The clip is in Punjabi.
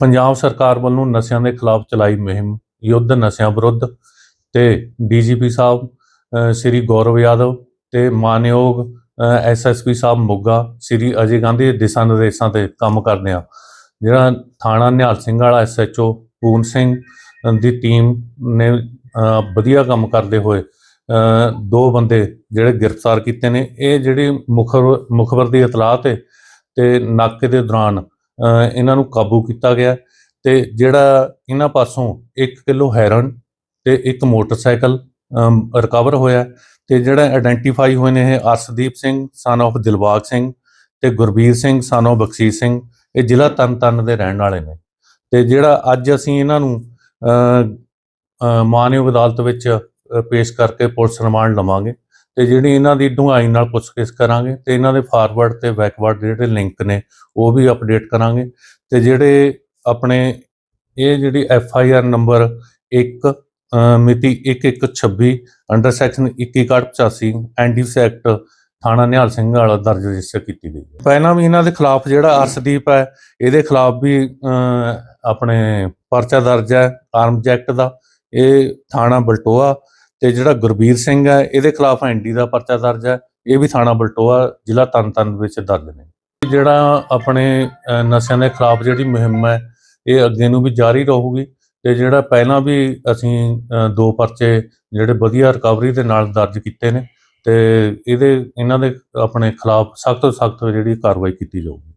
ਪੰਜਾਬ ਸਰਕਾਰ ਵੱਲੋਂ ਨਸ਼ਿਆਂ ਦੇ ਖਿਲਾਫ ਚਲਾਈ ਮੁਹਿੰਮ ਯੁੱਧ ਨਸ਼ਿਆਂ ਵਿਰੁੱਧ ਤੇ ਡੀਜੀਪੀ ਸਾਹਿਬ ਸ੍ਰੀ ਗੌਰਵ ਯਾਦਵ ਤੇ ਮਾਨਯੋਗ ਐਸਐਸਪੀ ਸਾਹਿਬ ਮੋਗਾ ਸ੍ਰੀ ਅਜੇ ਗਾਂਧੀ ਦੇ ਦਿਸ਼ਾ ਨਿਰਦੇਸ਼ਾਂ ਤੇ ਕੰਮ ਕਰਦੇ ਆ ਜਿਹੜਾ ਥਾਣਾ ਨਿਹਾਲ ਸਿੰਘ ਵਾਲਾ ਐਸਐਚਓ ਪੂਰਨ ਸਿੰਘ ਦੀ ਟੀਮ ਨੇ ਅ, ਵਧੀਆ ਕੰਮ ਕਰਦੇ ਹੋਏ ਅ, ਦੋ ਬੰਦੇ ਜਿਹੜੇ ਗ੍ਰਿਫਤਾਰ ਕੀਤੇ ਨੇ। ਇਹ ਜਿਹੜੀ ਮੁਖਬਰ ਮੁਖਬਰ ਦੀ ਇਤਲਾਹ ਤੇ ਤੇ ਨਾਕੇ ਦੇ ਦੌਰਾਨ ਇਹਨਾਂ ਨੂੰ ਕਾਬੂ ਕੀਤਾ ਗਿਆ ਤੇ ਜਿਹੜਾ ਇਹਨਾਂ ਪਾਸੋਂ 1 ਕਿਲੋ ਹੈਰਨ ਤੇ ਇੱਕ ਮੋਟਰਸਾਈਕਲ ਰਿਕਵਰ ਹੋਇਆ ਤੇ ਜਿਹੜਾ ਆਇਡੈਂਟੀਫਾਈ ਹੋਏ ਨੇ ਇਹ ਅਰਸ਼ਦੀਪ ਸਿੰਘ ਸਨ of ਦਿਲਬਾਗ ਸਿੰਘ ਤੇ ਗੁਰਬੀਰ ਸਿੰਘ ਸਨ of ਬਖਸ਼ੀਸ਼ ਸਿੰਘ, ਇਹ ਜ਼ਿਲ੍ਹਾ ਤਰਨਤਾਰਨ ਦੇ ਰਹਿਣ ਵਾਲੇ ਨੇ। ਤੇ ਜਿਹੜਾ ਅੱਜ ਅਸੀਂ ਇਹਨਾਂ ਨੂੰ ਮਾਨਯੋਗ ਅਦਾਲਤ ਵਿੱਚ ਪੇਸ਼ ਕਰਕੇ ਪੁਲਿਸ ਰਿਮਾਂਡ ਲਵਾਂਗੇ। ਤੇ ਜਿਹੜੀ ਇਹਨਾਂ ਦੀ ਡੂੰਘਾਈ ਨਾਲ ਪੁੱਛਗਿੱਛ ਕਰਾਂਗੇ ਤੇ ਇਹਨਾਂ ਦੇ ਫਾਰਵਰਡ ਤੇ ਬੈਕਵਰਡ ਜਿਹੜੇ ਲਿੰਕ ਨੇ ਉਹ ਵੀ ਅਪਡੇਟ ਕਰਾਂਗੇ ਤੇ ਜਿਹੜੇ ਆਪਣੇ ਇਹ ਜਿਹੜੀ ਐਫ ਆਈ ਆਰ ਨੰਬਰ 1 ਮਿਤੀ 1126 ਅੰਡਰ ਸੈਕਸ਼ਨ 2185 ਐਨਡੀਸ ਐਕਟ ਥਾਣਾ ਨਿਹਾਲ ਸਿੰਘ ਵਾਲਾ ਦਰਜ ਰਜਿਸਟਰ ਕੀਤੀ ਗਈ ਹੈ। ਪਹਿਲਾਂ ਵੀ ਇਹਨਾਂ ਦੇ ਖਿਲਾਫ ਜਿਹੜਾ ਅਰਸ਼ਦੀਪ ਹੈ ਇਹਦੇ ਖਿਲਾਫ ਵੀ ਅਹ, ਆਪਣੇ ਪਰਚਾ ਦਰਜ ਹੈ ਆਰਮਜ ਐਕਟ ਦਾ ਇਹ ਥਾਣਾ ਬਲਟੋਆ ਤੇ ਜਿਹੜਾ ਗੁਰਬੀਰ ਸਿੰਘ ਹੈ, ਇਹਦੇ ਖਿਲਾਫ ਐਨਡੀ ਦਾ ਪਰਚਾ ਦਰਜ ਹੈ। ਇਹ ਵੀ ਥਾਣਾ ਬਲਟੋਆ, ਜ਼ਿਲ੍ਹਾ ਤਰਨਤਾਰਨ ਵਿੱਚ ਦਰਜ ਨੇ। ਜਿਹੜਾ ਆਪਣੇ ਨਸ਼ਿਆਂ ਦੇ ਖਿਲਾਫ ਜਿਹੜੀ ਮੁਹਿੰਮ ਹੈ, ਇਹ ਅੱਗੇ ਨੂੰ ਵੀ ਜਾਰੀ ਰਹੂਗੀ ਤੇ ਜਿਹੜਾ ਪਹਿਲਾਂ ਵੀ ਅਸੀਂ ਦੋ ਪਰਚੇ ਜਿਹੜੇ ਵਧੀਆ ਰਿਕਵਰੀ ਦੇ ਨਾਲ ਦਰਜ ਕੀਤੇ ਨੇ ਤੇ ਇਹਦੇ, ਇਹਨਾਂ ਦੇ ਆਪਣੇ ਖਿਲਾਫ ਸਖਤ ਤੋਂ ਸਖਤ ਜਿਹੜੀ ਕਾਰਵਾਈ ਕੀਤੀ ਜਾਊਗੀ।